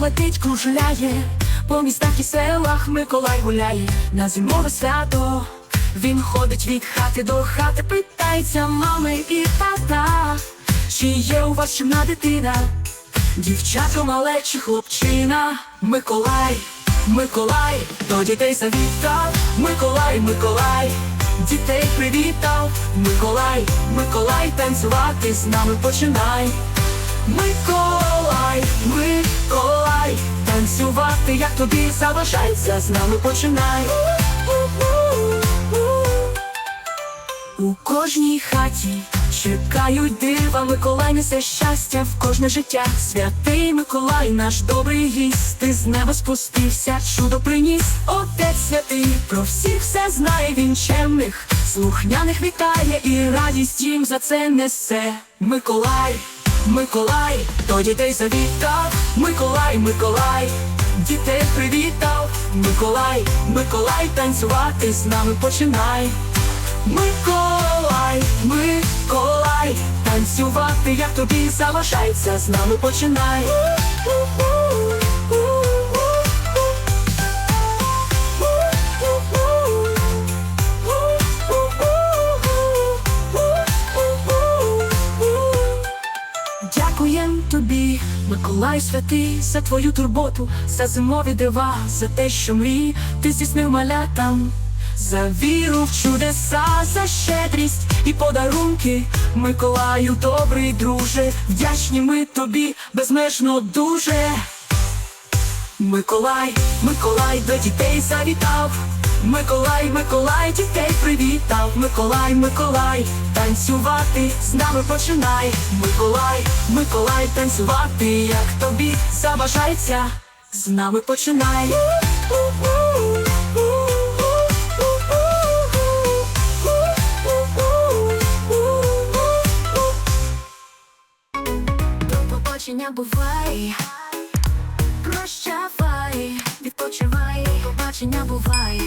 летить, кружляє, по містах і селах Миколай гуляє на зимове свято. Він ходить від хати до хати, питається мами і тата, чи є у вас чимна дитина, дівчатко мале чи хлопчина, Миколай, Миколай, до дітей завітав, Миколай, Миколай, дітей привітав, Миколай, Миколай, танцювати з нами починай. Миколай, Миколай, танцювати, як тобі залишається, з нами починай. У кожній хаті чекають дива, Миколай несе щастя в кожне життя. Святий Миколай, наш добрий гість, ти з неба спустився, чудо приніс. Отець святий, про всіх все знає, він чемних, слухняних вітає і радість їм за це несе. Миколай, Миколай, то дітей завітав, Миколай, Миколай, дітей привітав, Миколай, Миколай, танцювати з нами починай. Миколай, Миколай, танцювати, як тобі залишається, з нами починай. Тобі, Миколай святий, за твою турботу, за зимові дива, за те, що мрій ти здійснив малятам, за віру в чудеса, за щедрість і подарунки, Миколаю, добрий друже, вдячні ми тобі безмежно дуже. Миколай, Миколай до дітей завітав. Миколай, Миколай, дітей привітав. Миколай, Миколай, танцювати з нами починай. Миколай, Миколай, танцювати, як тобі забажається, з нами починай. До побачення бувай, прощавай, відпочивай, побачення бувай.